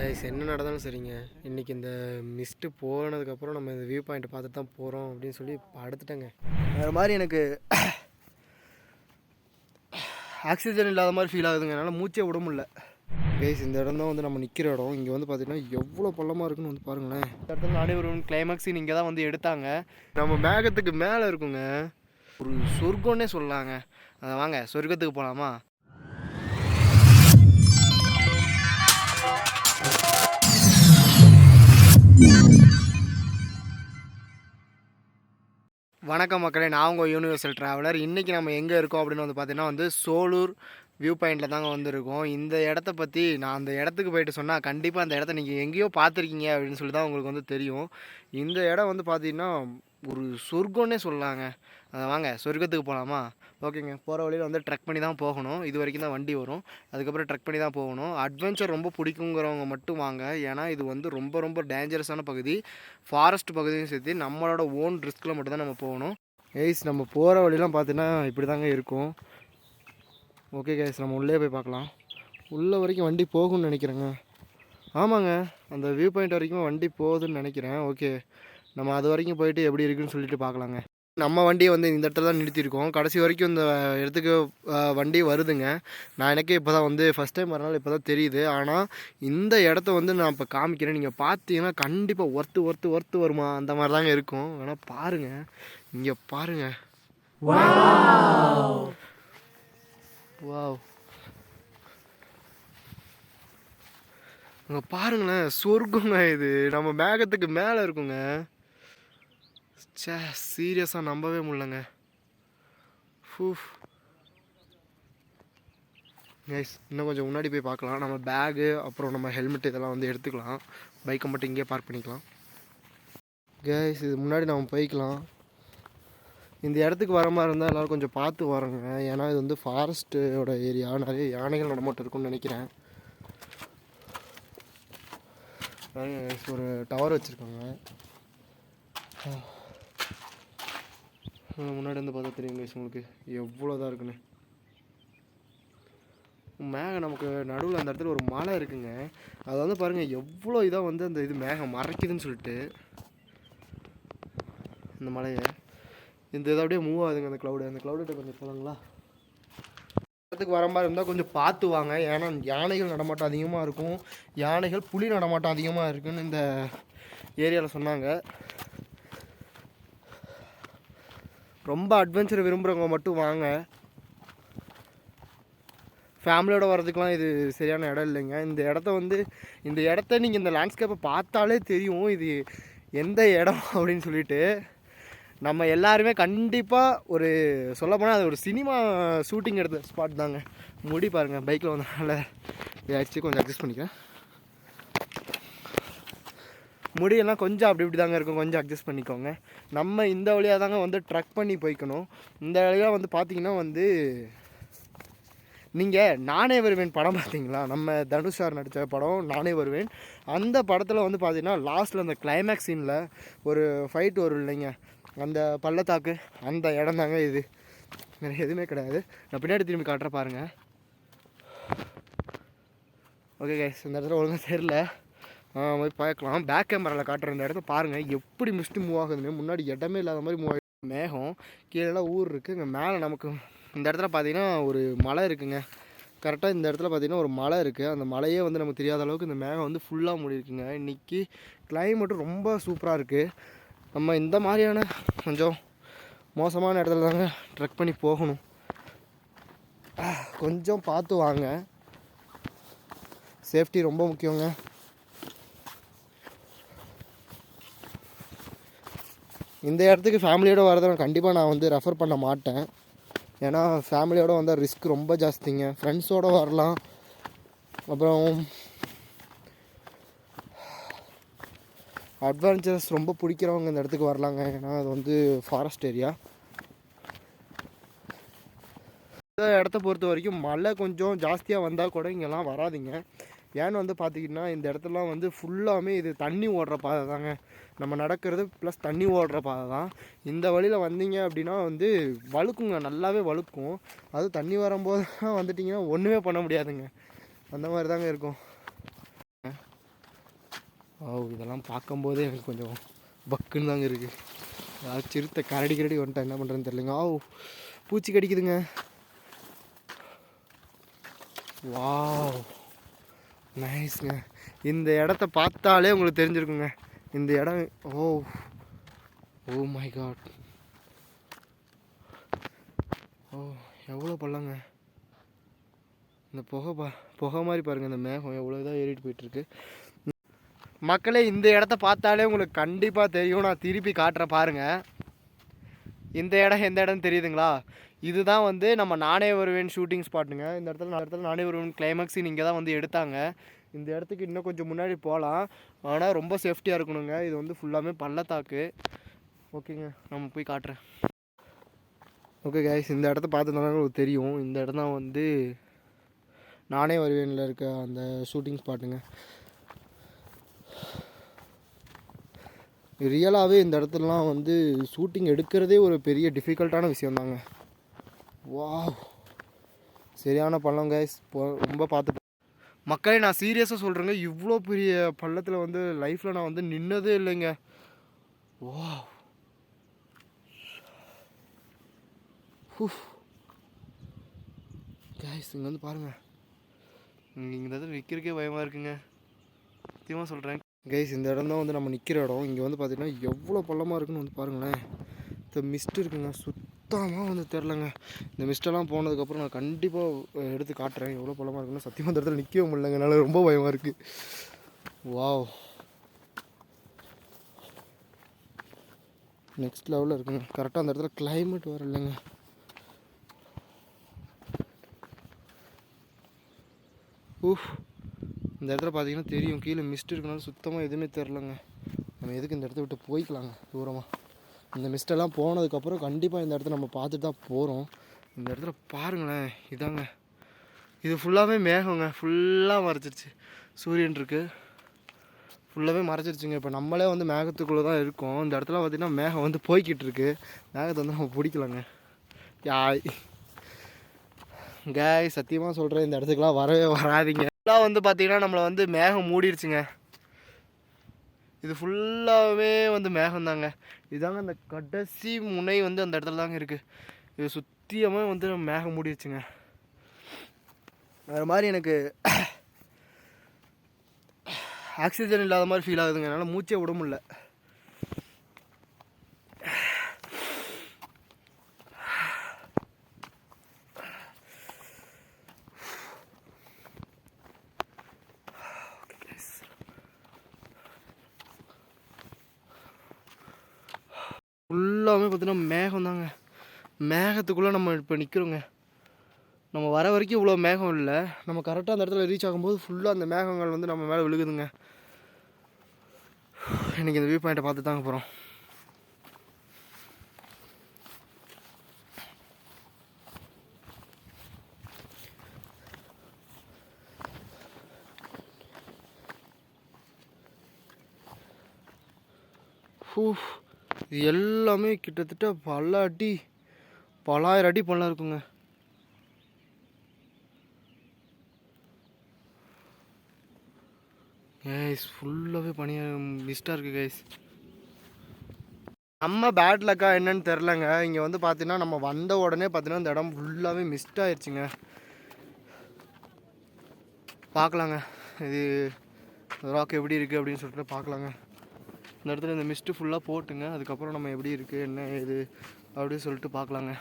Guys என்ன நடந்தாலும் சரிங்க. இன்றைக்கி இந்த மிஸ்ட்டு போனதுக்கப்புறம் நம்ம இந்த வியூ பாயிண்ட் பார்த்துட்டு தான் போகிறோம் அப்படின்னு சொல்லி படுத்துட்டேங்க. வேறு மாதிரி எனக்கு ஆக்சிஜன் இல்லாத மாதிரி ஃபீல் ஆகுதுங்க. என்னால் மூச்சே விட முடியல. கைஸ் இந்த இடம் தான் வந்து நம்ம நிற்கிற இடம். இங்கே வந்து பார்த்தீங்கன்னா எவ்வளோ பள்ளமாக இருக்குன்னு வந்து பாருங்களேன். இந்த இடத்துல நானே ஒரு கிளைமேக்ஸ் இங்கே தான் வந்து எடுத்தாங்க. நம்ம மேகத்துக்கு மேலே இருக்குங்க. ஒரு சொர்க்கம்னே சொல்லலாங்க. அதை வாங்க சொர்க்கத்துக்கு போகலாமா வணக்கம் மக்களே நான் உங்கள் யூனிவர்சல் ட்ராவலர் இன்றைக்கி நம்ம எங்கே இருக்கோம் அப்படின்னு வந்து பார்த்தீங்கன்னா வந்து சோலூர் வியூ பாயிண்டில் தாங்க வந்திருக்கோம். இந்த இடத்த பற்றி நான் அந்த இடத்துக்கு போயிட்டு சொன்னால் கண்டிப்பாக அந்த இடத்த நீங்கள் எங்கேயோ பார்த்துருக்கீங்க அப்படின்னு சொல்லி தான் உங்களுக்கு வந்து தெரியும். இந்த இடம் வந்து பார்த்தீங்கன்னா ஒரு சொர்க்கம்னே சொல்லலாங்க அதை வாங்க சொர்க்கத்துக்கு போகலாமா ஓகேங்க. போகிற வழியில் வந்து ட்ரெக் பண்ணி தான் போகணும். இது வரைக்கும் தான் வண்டி வரும். அதுக்கப்புறம் ட்ரெக் பண்ணி தான் போகணும். அட்வென்ச்சர் ரொம்ப பிடிக்குங்கிறவங்க மட்டும் வாங்க. ஏன்னா இது வந்து ரொம்ப ரொம்ப டேஞ்சரஸான பகுதி. ஃபாரஸ்ட் பகுதியும் சேர்த்து நம்மளோட ஓன் ரிஸ்கில் மட்டும்தான் நம்ம போகணும். ஏய்ஸ் நம்ம போகிற வழிலாம் பார்த்தீங்கன்னா இப்படி தாங்க இருக்கும். ஓகே கேஸ் நம்ம உள்ளே போய் பார்க்கலாம். உள்ள வரைக்கும் வண்டி போகும்னு நினைக்கிறேங்க. ஆமாங்க. அந்த வியூ பாயிண்ட் வரைக்கும் வண்டி போகுதுன்னு நினைக்கிறேன். ஓகே நம்ம அது வரைக்கும் போயிட்டு எப்படி இருக்குன்னு சொல்லிட்டு பார்க்கலாங்க. நம்ம வண்டியை வந்து இந்த இடத்துல தான் நிறுத்தியிருக்கோம். கடைசி வரைக்கும் இந்த இடத்துக்கு வண்டி வருதுங்க. நான் எனக்கே இப்போ தான் வந்து ஃபஸ்ட் டைம் வரனால இப்போ தான் தெரியுது. ஆனால் இந்த இடத்த வந்து நான் இப்போ காமிக்கிறேன். நீங்கள் பார்த்தீங்கன்னா கண்டிப்பாக ஒர்த்து ஒர்த்து ஒர்த்து வருமா? அந்த மாதிரி தாங்க இருக்கும். வேணால் பாருங்கள் இங்கே பாருங்கள் வாவ். அங்கே பாருங்களேன். சொர்க்கங்க இது. நம்ம மேகத்துக்கு மேலே இருக்குங்க. சே சீரியஸாக நம்பவே முடிலங்க ஃபூஃப் கைஸ் இன்னும் கொஞ்சம் முன்னாடி போய் பார்க்கலாம். நம்ம பேகு அப்புறம் நம்ம ஹெல்மெட் இதெல்லாம் வந்து எடுத்துக்கலாம். பைக்கை மட்டும் இங்கேயே பார்க் பண்ணிக்கலாம். கேஸ் இது முன்னாடி நம்ம போய்க்கலாம். இந்த இடத்துக்கு வர மாதிரி இருந்தால் எல்லோரும் கொஞ்சம் பார்த்து வரங்க. ஏன்னா இது வந்து ஃபாரஸ்ட்டோட ஏரியா நிறைய யானைகள் நடமாட்டம் இருக்கும்னு நினைக்கிறேன். ஒரு டவர் வச்சுருக்காங்க. முன்னாடி வந்து பார்த்தா தெரியும் கைஸ் உங்களுக்கு. எவ்வளோ தான் இருக்குன்னு. மேகம் நமக்கு நடுவில் அந்த இடத்துல ஒரு மலை இருக்குங்க. அது வந்து பாருங்கள் எவ்வளோ இதாக வந்து அந்த இது மேகம் மறைக்குதுன்னு சொல்லிட்டு. இந்த மலையை. இந்த இதை அப்படியே மூவ் ஆகுதுங்க அந்த க்ளவுடு அந்த க்ளவுடுகிட்ட கொஞ்சம் சொல்லுங்களா இடத்துக்கு வர மாதிரி இருந்தால் கொஞ்சம் பார்த்து வாங்க. ஏன்னா யானைகள் நடமாட்டம் அதிகமாக இருக்கும். யானைகள் புலி நடமாட்டம் அதிகமாக இருக்குன்னு இந்த ஏரியாவில் சொன்னாங்க. ரொம்ப அட்வென்ச்சர் விரும்புகிறவங்க மட்டும் வாங்க. ஃபேமிலியோட வரதுக்கெலாம் இது சரியான இடம் இல்லைங்க. இந்த இடத்த வந்து இந்த இடத்த நீங்கள் இந்த லேண்ட்ஸ்கேப்பை பார்த்தாலே தெரியும். இது எந்த இடம் அப்படின்னு சொல்லிட்டு. நம்ம எல்லாருமே கண்டிப்பாக ஒரு சொல்லப்போனால் அது ஒரு சினிமா ஷூட்டிங் எடுத்த ஸ்பாட் தாங்க. முடி பாருங்கள் பைக்கில் வந்தனால இதாச்சு கொஞ்சம் அட்ஜஸ்ட் பண்ணிக்கிறேன். முடியெல்லாம் கொஞ்சம் அப்படி இப்படி தாங்க இருக்கும். கொஞ்சம் அட்ஜஸ்ட் பண்ணிக்கோங்க. நம்ம இந்த வழியாக தாங்க வந்து ட்ரக் பண்ணி போய்க்கணும். இந்த வழியாக வந்து பார்த்தீங்கன்னா வந்து நீங்கள் நானே வருவேன் படம் பார்த்தீங்களா நம்ம தனுஷ் சார் நடித்த படம் நானே வருவேன். அந்த படத்தில் வந்து பார்த்தீங்கன்னா லாஸ்ட்டில் அந்த கிளைமேக்ஸ் சீனில் ஒரு ஃபைட் வரும் இல்லைங்க. அந்த பள்ளத்தாக்கு அந்த இடம் தாங்க இது. வேறு எதுவுமே கிடையாது. நான் பின்னாடி திரும்பி காட்டுற பாருங்கள் ஓகே கைஸ் இந்த இடத்துல ஒழுங்காக தெரில போய் பார்க்கலாம். பேக் கேமராவில் காட்டுற இந்த இடத்த பாருங்கள் எப்படி மிஸ்ட்டு மூவ் ஆகுதுன்னு. முன்னாடி இடமே இல்லாத மாதிரி மூவ் ஆகி மேகம் கீழெல்லாம் ஊர் இருக்குது இங்கே மேலே நமக்கு இந்த இடத்துல பார்த்தீங்கன்னா ஒரு மலை இருக்குங்க. கரெக்டாக இந்த இடத்துல பார்த்தீங்கன்னா ஒரு மலை இருக்குது அந்த மலையே வந்து நமக்கு தெரியாத அளவுக்கு இந்த மேகம் வந்து ஃபுல்லாக மூடி இருக்குங்க. இன்றைக்கி கிளைமேட்டும் ரொம்ப சூப்பராக இருக்குது நம்ம இந்த மாதிரியான கொஞ்சம் மோசமான இடத்துல தாங்க ட்ரெக் பண்ணி போகணும். கொஞ்சம் பார்த்து வாங்க. சேஃப்டி ரொம்ப முக்கியங்க. இந்த இடத்துக்கு ஃபேமிலியோடு வரதை கண்டிப்பாக நான் வந்து ரெஃபர் பண்ண மாட்டேன். ஏன்னா ஃபேமிலியோடு வந்தால் ரிஸ்க் ரொம்ப ஜாஸ்திங்க. ஃப்ரெண்ட்ஸோடு வரலாம். அப்புறம் அட்வென்ச்சர்ஸ் ரொம்ப பிடிக்கிறவங்க இந்த இடத்துக்கு வரலாங்க. ஏன்னா அது வந்து ஃபாரஸ்ட் ஏரியா இந்த இடத்த பொறுத்த வரைக்கும் மழை கொஞ்சம் ஜாஸ்தியாக வந்தால் கூட இங்கெல்லாம் வராதிங்க. ஏன்னு வந்து பார்த்தீங்கன்னா இந்த இடத்துலலாம் வந்து ஃபுல்லாமே இது தண்ணி ஓடுற பாதை தாங்க. நம்ம நடக்கிறது ப்ளஸ் தண்ணி ஓடுற பாதை தான். இந்த வழியில் வந்தீங்க அப்படின்னா வந்து வழுக்குங்க நல்லாவே வழுக்கும். அது தண்ணி வரும்போது தான் வந்துட்டிங்கன்னா ஒன்றுமே பண்ண முடியாதுங்க. அந்த மாதிரி தாங்க இருக்கும். ஓ இதெல்லாம் பார்க்கும்போதே எனக்கு கொஞ்சம் பக்குன்னு தாங்க இருக்குது ஏதாவது சிறுத்தை கரடி கரடி வந்துட்டா என்ன பண்ணுறேன்னு தெரியலங்க. ஓ பூச்சி கடிக்குதுங்க. வாவ். நைஸ்ங்க இந்த இடத்த பார்த்தாலே உங்களுக்கு தெரிஞ்சிருக்குங்க. இந்த இடம் ஓ ஓ மை காட் ஓ எவ்வளோ பள்ளங்க. இந்த புகை பா புகை மாதிரி பாருங்கள் இந்த மேகம் எவ்வளோ இதாக ஏறிட்டு போயிட்டுருக்கு. மக்களே இந்த இடத்த பார்த்தாலே உங்களுக்கு கண்டிப்பாக தெரியும். நான் திருப்பி காட்டுறேன் பாருங்கள் இந்த இடம் எந்த இடம் தெரியுதுங்களா? இதுதான் வந்து நம்ம நானே வருவேன் ஷூட்டிங் ஸ்பாட்டுங்க இந்த இடத்துல நான் இடத்துல நானே வருவேன் கிளைமேக்ஸ் இங்கே தான் வந்து எடுத்தாங்க. இந்த இடத்துக்கு இன்னும் கொஞ்சம் முன்னாடி போகலாம் ஆனால் ரொம்ப சேஃப்டியாக இருக்கணுங்க. இது வந்து ஃபுல்லாமே பள்ளத்தாக்கு. ஓகேங்க. நம்ம போய் காட்டுறேன். ஓகே கைஸ் இந்த இடத்த பார்த்துருந்தாலும் உங்களுக்கு தெரியும். இந்த இடம் தான் வந்து நானே வருவேனில் இருக்க அந்த ஷூட்டிங் ஸ்பாட்டுங்க ரியலாகவே இந்த இடத்துலலாம் வந்து ஷூட்டிங் எடுக்கிறதே ஒரு பெரிய டிஃபிகல்ட்டான விஷயந்தாங்க வா சரியான பள்ளம் கைஸ் ரொம்ப பார்த்து மக்களே நான் சீரியஸாக சொல்கிறேங்க இவ்வளோ பெரிய பள்ளத்தில் வந்து லைஃப்பில் நான் வந்து நின்னதே இல்லைங்க. வா கைஸ் இங்கே வந்து பாருங்கள் இங்கே இந்த இடத்துல நிற்கிறக்கே பயமாக இருக்குங்க. சத்தியமாக சொல்கிறேன் கைஸ் இந்த இடம் தான் வந்து நம்ம நிற்கிற இடம். இங்கே வந்து பார்த்திங்கன்னா எவ்வளோ பள்ளமாக இருக்குன்னு வந்து பாருங்களேன். இந்த மிஸ்ட் இருக்குங்க. சுத்தமாக வந்து தெரிலங்க இந்த மிஸ்டெல்லாம் போனதுக்கப்புறம் நான் கண்டிப்பாக எடுத்து காட்டுறேன். எவ்வளோ பலமாக இருக்குன்னு. சத்தியமாக அந்த இடத்துல நிற்கவே முடியலங்க. என்னால் ரொம்ப பயமாக இருக்குது வாவ் நெக்ஸ்ட் லெவலில் இருக்குங்க. கரெக்டாக அந்த இடத்துல கிளைமேட் வர இல்லைங்க. ஊஃப் இந்த இடத்துல பார்த்தீங்கன்னா தெரியும். கீழே மிஸ்ட் இருக்கனால சுத்தமாக எதுவுமே தெரிலங்க நம்ம எதுக்கு இந்த இடத்த விட்டு போய்க்கலாங்க தூரமாக இந்த மிஸ்டெல்லாம் போனதுக்கப்புறம் கண்டிப்பாக இந்த இடத்த நம்ம பார்த்துட்டு தான் போகிறோம் இந்த இடத்துல பாருங்களேன் இதாங்க. இது ஃபுல்லாகவே மேகங்க. ஃபுல்லாக மறைச்சிருச்சு சூரியன் இருக்குது ஃபுல்லாகவே மறைச்சிருச்சுங்க இப்போ நம்மளே வந்து மேகத்துக்குள்ளே தான் இருக்கோம். இந்த இடத்துல பார்த்திங்கன்னா மேகம் வந்து போய்கிட்டு இருக்கு. மேகத்தை வந்து நம்ம பிடிக்கலாங்க. யாய். காய் சத்தியமாக சொல்கிறேன் இந்த இடத்துக்குலாம் வரவே வராதீங்க. ஃபுல்லாக வந்து பார்த்தீங்கன்னா நம்மளை வந்து மேகம் மூடிடுச்சுங்க இது ஃபுல்லாகவே வந்து மேகம் தாங்க இதாங்க அந்த கடைசி முனை வந்து அந்த இடத்துல தாங்க இருக்குது இது சுத்தியமாக வந்து மேக மூடிடுச்சுங்க வேறு மாதிரி எனக்கு ஆக்சிஜன் இல்லாத மாதிரி ஃபீல் ஆகுதுங்க. என்னால் மூச்சே விட முடியல. ஃபுல்லாகவே பார்த்தீங்கன்னா மேகம் தாங்க மேகத்துக்குள்ளே நம்ம இப்போ நிற்கிறோங்க நம்ம வர வரைக்கும் இவ்வளோ மேகம் இல்லை. நம்ம கரெக்டாக அந்த இடத்துல ரீச் ஆகும்போது ஃபுல்லாக அந்த மேகங்கள் வந்து நம்ம மேலே விழுகுதுங்க. இன்றைக்கி இந்த வியூ பாயிண்ட்டை பார்த்து தாங்க போகிறோம் ஹூஃப் இது எல்லாமே கிட்டத்தட்ட பல அடி பலாயிரம் அடி பள்ளம் இருக்குங்க. கைஸ் ஃபுல்லாகவே பனியாக மிஸ்டாக இருக்குது கைஸ் நம்ம பேட் லக்கா என்னன்னு தெரிலங்க இங்கே வந்து பார்த்தீங்கன்னா நம்ம வந்த உடனே பார்த்தீங்கன்னா இந்த இடம் ஃபுல்லாகவே மிஸ்ட் ஆயிடுச்சுங்க பார்க்கலாங்க இது ராக் எப்படி இருக்குது அப்படின்னு சொல்லிட்டு பார்க்கலாங்க இந்த இடத்துல இந்த மிஸ்ட்டு ஃபுல்லாக போட்டுங்க. அதுக்கப்புறம் நம்ம எப்படி இருக்குது என்ன இது அப்படின்னு சொல்லிட்டு பார்க்கலாங்க.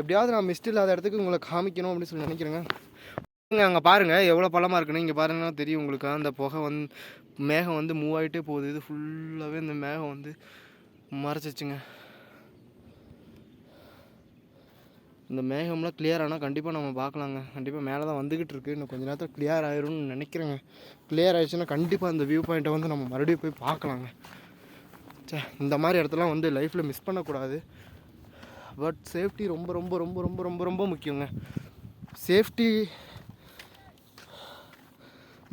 எப்படியாவது நான் மிஸ்ட் இல்லாத இடத்துக்கு உங்களை காமிக்கணும் அப்படின்னு சொல்லி நினைக்கிறேங்க. அங்கே பாருங்கள் எவ்வளோ பழமாக இருக்குன்னு இங்கே பாருங்கன்னா தெரியும் உங்களுக்கு. அந்த புகை வந்து மேகம் வந்து மூவ் ஆகிட்டே போகுது. இது ஃபுல்லாகவே இந்த மேகம் வந்து மறைச்சிச்சுங்க. இந்த மேகம்லாம் கிளியர் ஆனால் கண்டிப்பாக நம்ம பார்க்கலாங்க. கண்டிப்பாக மேலே தான் வந்துக்கிட்டு இருக்குது இன்னும் கொஞ்ச நேரத்தில் கிளியர் ஆயிரும்னு நினைக்கிறேங்க. கிளியர் ஆயிடுச்சுன்னா கண்டிப்பாக அந்த வியூ பாயிண்ட்டை வந்து நம்ம மறுபடியும் போய் பார்க்கலாங்க. சே இந்த மாதிரி இடத்தெல்லாம் வந்து லைஃப்பில் மிஸ் பண்ணக்கூடாது. பட் சேஃப்டி ரொம்ப ரொம்ப ரொம்ப ரொம்ப ரொம்ப ரொம்ப முக்கியங்க. சேஃப்டி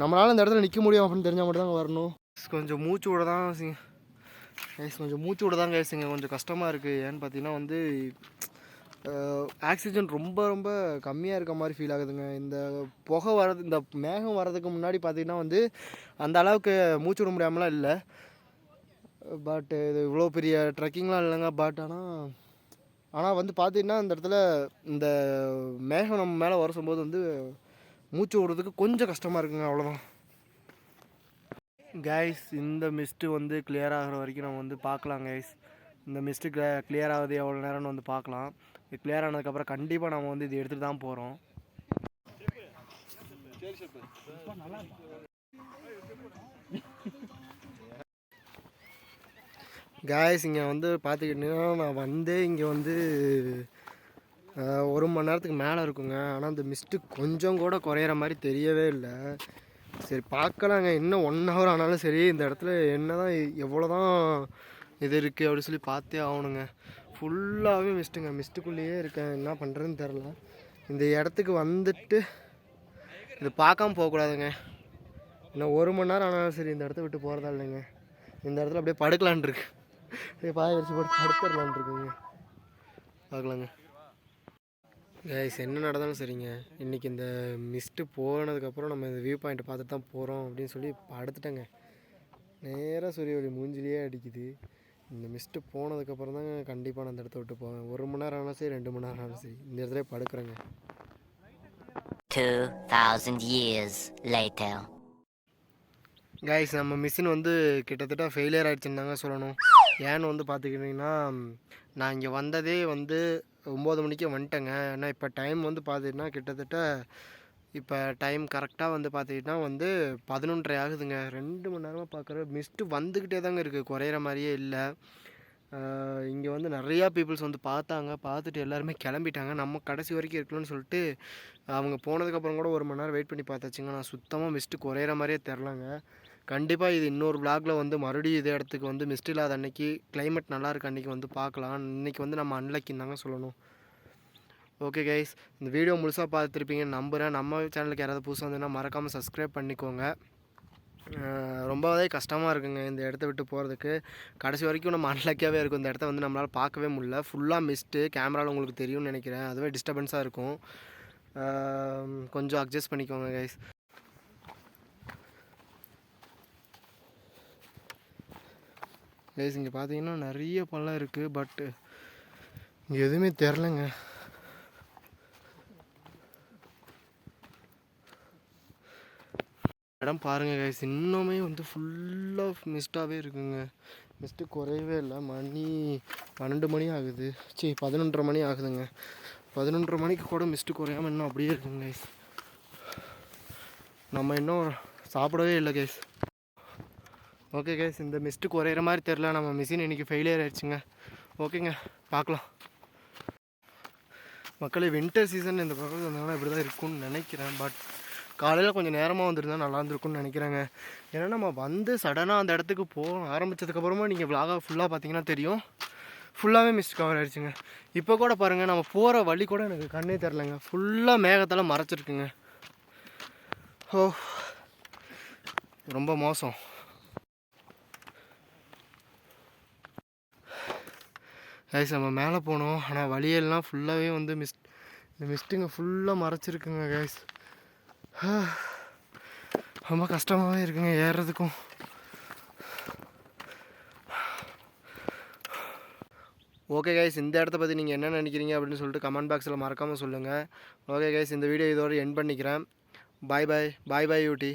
நம்மளால் இந்த இடத்துல நிற்க முடியும் அப்படின்னு தெரிஞ்சால் மட்டும் தாங்க வரணும் கொஞ்சம் மூச்சு விட தான் கொஞ்சம் மூச்சு விட தான் கைஸுங்க கொஞ்சம் கஷ்டமாக இருக்குது ஏன்னு பார்த்தீங்கன்னா வந்து ஆக்சிஜன் ரொம்ப ரொம்ப கம்மியாக இருக்க மாதிரி ஃபீல் ஆகுதுங்க. இந்த புகை வர்றது இந்த மேகம் வர்றதுக்கு முன்னாடி பார்த்திங்கன்னா வந்து அந்த அளவுக்கு மூச்சு விட முடியாமலாம் இல்லை. பட் இது இவ்வளோ பெரிய ட்ரெக்கிங்லாம் இல்லைங்க. பட் ஆனால் ஆனால் வந்து பார்த்தீங்கன்னா அந்த இடத்துல இந்த மேகம் நம்ம மேலே வரசும்போது வந்து மூச்சு விடுறதுக்கு கொஞ்சம் கஷ்டமாக இருக்குங்க. அவ்வளோதான் கைஸ் இந்த மிஸ்ட்டு வந்து கிளியர் ஆகிற வரைக்கும் நம்ம வந்து பார்க்கலாம் கைஸ் இந்த மிஸ்ட்டு கிளியர் ஆகுது எவ்வளோ நேரம்னு வந்து பார்க்கலாம். இது கிளியர் ஆனதுக்கப்புறம் கண்டிப்பாக நம்ம வந்து இது எடுத்துகிட்டு தான் போகிறோம் காய்ஸ் இங்கே வந்து பார்த்துக்கிட்டிங்கன்னா நான் வந்து இங்கே வந்து ஒரு மணி நேரத்துக்கு மேலே இருக்குங்க. ஆனால் அந்த மிஸ்ட்டு கொஞ்சம் கூட குறையிற மாதிரி தெரியவே இல்லை. சரி பார்க்கலாங்க. இன்னும் ஒன் ஹவர் ஆனாலும் சரி இந்த இடத்துல என்ன தான் எவ்வளோ தான் இது இருக்குது அப்படின்னு சொல்லி பார்த்தே ஆகணுங்க. ஃபுல்லாகவே மிஸ்ட்டுங்க மிஸ்ட்டுக்குள்ளேயே இருக்கேன். என்ன பண்ணுறதுன்னு தெரில இந்த இடத்துக்கு வந்துட்டு இது பார்க்காம போகக்கூடாதுங்க. இன்னும் ஒரு மணி நேரம் ஆனாலும் சரி இந்த இடத்த விட்டு போகிறதா இல்லைங்க. இந்த இடத்துல அப்படியே படுக்கலான் இருக்கு. அப்படியே பாய வச்சு போட்டு படுத்துடலான் இருக்குங்க. பார்க்கலாங்க. கைஸ் என்ன நடந்தாலும் சரிங்க. இன்றைக்கி இந்த மிஸ்ட்டு போனதுக்கப்புறம் நம்ம இந்த வியூ பாயிண்ட் பார்த்துட்டு தான் போகிறோம் அப்படின்னு சொல்லி படுத்துட்டேங்க. நேராக சூரிய ஒளி மூஞ்சிலேயே அடிக்குது. இந்த மிஸ்ட்டு போனதுக்கப்புறம் தாங்க கண்டிப்பாக நான் அந்த இடத்த விட்டு போவேன். ஒரு மணி நேரம் ஆனாலும் சரி ரெண்டு மணி நேரம் ஆனாலும் சரி. இந்த இடத்துல படுக்கிறேங்க. 2,000 years later. கைஸ் நம்ம மிஷின் வந்து கிட்டத்தட்ட ஃபெயிலியர் ஆயிடுச்சுன்னு தாங்க சொல்லணும். ஏன்னு வந்து பார்த்துக்கிட்டிங்கன்னா நான் இங்கே வந்ததே வந்து ஒம்பது மணிக்கு வந்துட்டேங்க. ஏன்னா இப்போ டைம் வந்து பார்த்துக்கிட்டிங்கன்னா கிட்டத்தட்ட இப்போ டைம் கரெக்டாக வந்து பார்த்துக்கிட்டிங்கன்னா வந்து பதினொன்றரை ஆகுதுங்க. ரெண்டு மணி நேரமாக பார்க்குற மிஸ்ட்டு வந்துக்கிட்டே தாங்க இருக்குது குறையிற மாதிரியே இல்லை. இங்கே வந்து நிறையா பீப்புள்ஸ் வந்து பார்த்தாங்க. பார்த்துட்டு எல்லாருமே கிளம்பிட்டாங்க. நம்ம கடைசி வரைக்கும் இருக்கணும்னு சொல்லிட்டு அவங்க போனதுக்கப்புறம் கூட ஒரு மணி நேரம் வெயிட் பண்ணி பார்த்தாச்சுங்க. நான் சுத்தமாக மிஸ்ட்டு குறையிற மாதிரியே தெரிலங்க கண்டிப்பாக இது இன்னொரு விளாகில் வந்து மறுபடியும் இதே இடத்துக்கு வந்து மிஸ்ட் இல்லாத அன்னைக்கு கிளைமேட் நல்லா இருக்க அன்னைக்கு வந்து பார்க்கலாம். இன்றைக்கி வந்து நம்ம அன்லக்கின்னு தாங்க சொல்லணும். ஓகே கைஸ் இந்த வீடியோ முழுசாக பார்த்துருப்பீங்கன்னு நம்புகிறேன் நம்ம சேனலுக்கு யாராவது புதுசாக வந்ததுன்னா மறக்காமல் சப்ஸ்கிரைப் பண்ணிக்கோங்க. ரொம்பவே கஷ்டமாக இருக்குங்க இந்த இடத்த விட்டு போகிறதுக்கு கடைசி வரைக்கும் நம்ம அன்லக்கியாகவே இருக்கும். இந்த இடத்த வந்து நம்மளால் பார்க்கவே முடியல. ஃபுல்லாக மிஸ்ட்டு கேமராவில் உங்களுக்கு தெரியும்னு நினைக்கிறேன். அதுவே டிஸ்டர்பன்ஸாக இருக்கும். கொஞ்சம் அட்ஜஸ்ட் பண்ணிக்கோங்க கைஸ் கைஸ் இங்கே பார்த்தீங்கன்னா நிறைய பழம் இருக்குது பட்டு இங்கே எதுவுமே தெரிலங்க இடம் பாருங்கள் கைஸ் இன்னுமே வந்து ஃபுல்லாக மிஸ்டாகவே இருக்குங்க. மிஸ்ட்டு குறையவே இல்லை. மணி பன்னெண்டு மணி ஆகுது. சரி பதினொன்றரை மணி ஆகுதுங்க. பதினொன்றரை மணிக்கு கூட மிஸ்ட்டு குறையாமல் இன்னும் அப்படியே இருக்குங்க கைஸ் நம்ம இன்னும் சாப்பிடவே இல்லை கைஸ் ஓகே கைஸ் இந்த மிஸ்ட்டு குறையிற மாதிரி தெரில நம்ம மிஷின் இன்றைக்கி ஃபெயிலியர் ஆயிடுச்சுங்க. ஓகேங்க பார்க்கலாம் மக்களே வின்டர் சீசன் இந்த பக்கம் வந்தாங்கன்னா இப்படி தான் இருக்கும்னு நினைக்கிறேன். பட் காலையில் கொஞ்சம் நேரமாக வந்திருந்தால் நல்லா இருந்திருக்கும்னு நினைக்கிறேங்க. ஏன்னா நம்ம வந்து சடனாக அந்த இடத்துக்கு போக ஆரம்பித்ததுக்கப்புறமா நீங்கள் விலாகாக ஃபுல்லாக பார்த்தீங்கன்னா தெரியும். ஃபுல்லாகவே மிஸ்ட் கவர் ஆகிடுச்சுங்க இப்போ கூட பாருங்கள் நம்ம போகிற வழி கூட எனக்கு கண்ணே தெரிலங்க ஃபுல்லாக மேகத்தால் மறைச்சிருக்குங்க. ஓ ரொம்ப மோசம். கைஸ் நம்ம மேலே போனோம். ஆனால் வழியெல்லாம் ஃபுல்லாகவே வந்து மிஸ்ட் இந்த மிஸ்ட்டுங்க ஃபுல்லாக மறைச்சிருக்குங்க கைஸ் ரொம்ப கஷ்டமாகவே இருக்குங்க ஏறுறதுக்கும். ஓகே கைஸ் இந்த இடத்த பற்றி நீங்கள் என்ன நினைக்கிறீங்க அப்படின்னு சொல்லிட்டு கமெண்ட் பாக்ஸில் மறக்காமல் சொல்லுங்கள் ஓகே கைஸ் இந்த வீடியோ இதோடு என் பண்ணிக்கிறேன். பாய் பாய் பாய் பாய் யூட்டி